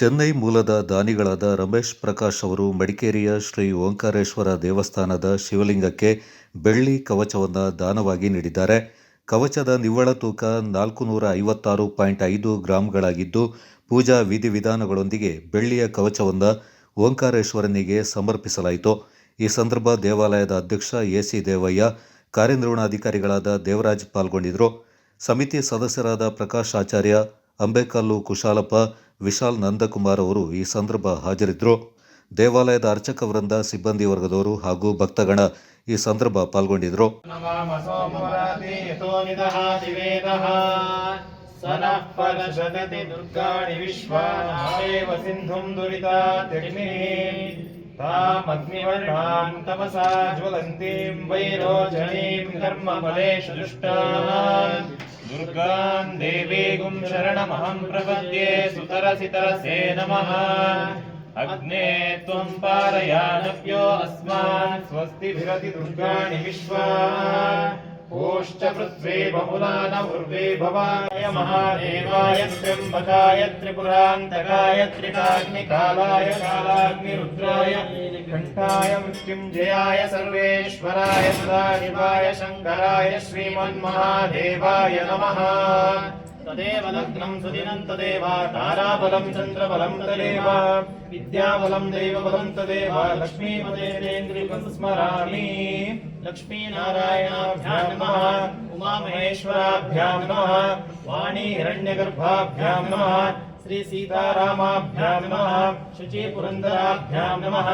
ಚೆನ್ನೈ ಮೂಲದ ದಾನಿಗಳಾದ ರಮೇಶ್ ಪ್ರಕಾಶ್ ಅವರು ಮಡಿಕೇರಿಯ ಶ್ರೀ ಓಂಕಾರೇಶ್ವರ ದೇವಸ್ಥಾನದ ಶಿವಲಿಂಗಕ್ಕೆ ಬೆಳ್ಳಿ ಕವಚವನ್ನು ದಾನವಾಗಿ ನೀಡಿದ್ದಾರೆ. ಕವಚದ ನಿವ್ವಳ ತೂಕ ನಾಲ್ಕು ನೂರ ಐವತ್ತಾರು ಪಾಯಿಂಟ್ ಐದು ಗ್ರಾಂಗಳಾಗಿದ್ದು, ಪೂಜಾ ವಿಧಿವಿಧಾನಗಳೊಂದಿಗೆ ಬೆಳ್ಳಿಯ ಕವಚವನ್ನು ಓಂಕಾರೇಶ್ವರನಿಗೆ ಸಮರ್ಪಿಸಲಾಯಿತು. ಈ ಸಂದರ್ಭ ದೇವಾಲಯದ ಅಧ್ಯಕ್ಷ ಎ ಸಿ ದೇವಯ್ಯ ಕಾರ್ಯನಿರ್ವಹಣಾಧಿಕಾರಿಗಳಾದ ದೇವರಾಜ್ ಪಾಲ್ಗೊಂಡಿದ್ದರು. ಸಮಿತಿ ಸದಸ್ಯರಾದ ಪ್ರಕಾಶ್ ಆಚಾರ್ಯ, ಅಂಬೇಕಲ್ಲು ಕುಶಾಲಪ್ಪ ವಿಶಾಲ್ ನಂದಕುಮಾರ್ ಅವರು ಈ ಸಂದರ್ಭ ಹಾಜರಿದ್ದರು ದೇವಾಲಯದ ಅರ್ಚಕ ವೃಂದ, ಸಿಬ್ಬಂದಿ ವರ್ಗದವರು ಹಾಗೂ ಭಕ್ತಗಣ ಈ ಸಂದರ್ಭ ಪಾಲ್ಗೊಂಡಿದ್ದರು ದುರ್ಗಾಣಿ तामग्निवर्णाम् तमसा ज्वलन्तीम् वैरोचनीम् कर्मफलेषु धर्मफलेषु जुष्टा दुर्गान् देवीगुम् शरणमहम् प्रपद्ये सुतरसितरसे नमः। अग्ने त्वम् पारयानव्यस्मात् स्वस्ति भिरति दुर्गाणि विश्वा ओश्च पृथ्वी बहुलान उर्वे भवाय महादेवाय त्र्यम्बकाय त्रिपुरान्तकाय त्रिकाग्निकालाय कालाग्निरुद्राय कण्ठाय मृत्युञ्जयाय सर्वेश्वराय सदाशिवाय शङ्कराय श्रीमन्महादेवाय नमः तदेव लग्नं सुदिनं तदेव, ताराबलं चन्द्रबलं तदेव, विद्याबलं दैवबलं तदेव लक्ष्मीपदेन्द्रिकं स्मरामि लक्ष्मीनारायणाभ्यां नमः, उमामहेश्वराभ्यां नमः वाणी हिरण्यगर्भाभ्यां नमः श्री सीतारामाभ्यां नमः, शुचिपुरन्दराभ्यां नमः।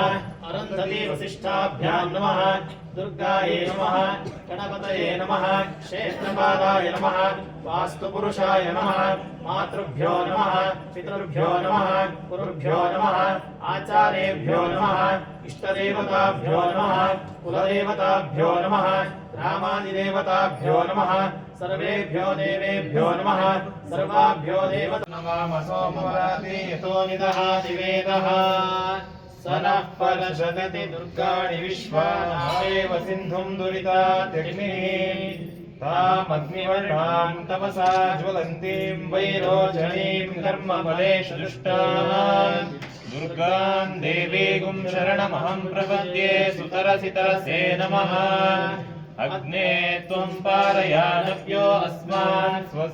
अरन्धती वसिष्ठाभ्यां नमः। दुर्गायै नमः, गणपतये नमः, क्षेत्रपादाय नमः, वास्तुपुरुषाय नमः, मातृभ्यो नमः, पितृभ्यो नमः, गुरुभ्यो नमः, आचार्येभ्यो नमः, इष्टदेवताभ्यो नमः, कुलदेवताभ्यो नमः, रामादिदेवताभ्यो नमः, सर्वेभ्यो देवेभ्यो नमः, सर्वाभ्यो देवता। नमाम सोमवराति यतो निदः दिवेदः। स नः परशदति दुर्गाणि विश्वानादेव सिन्धुं दुरितात्यग्निः तामग्निवर्णां तमसा ज्वलन्तीं वैरोचनीं कर्मफलेषु दुष्टान् दुर्गान् देवीगुं शरणमहं प्रपद्ये सुतरसितरसे नमः अग्ने त्वं पारयानव्यो अस्मान् स्वस्ति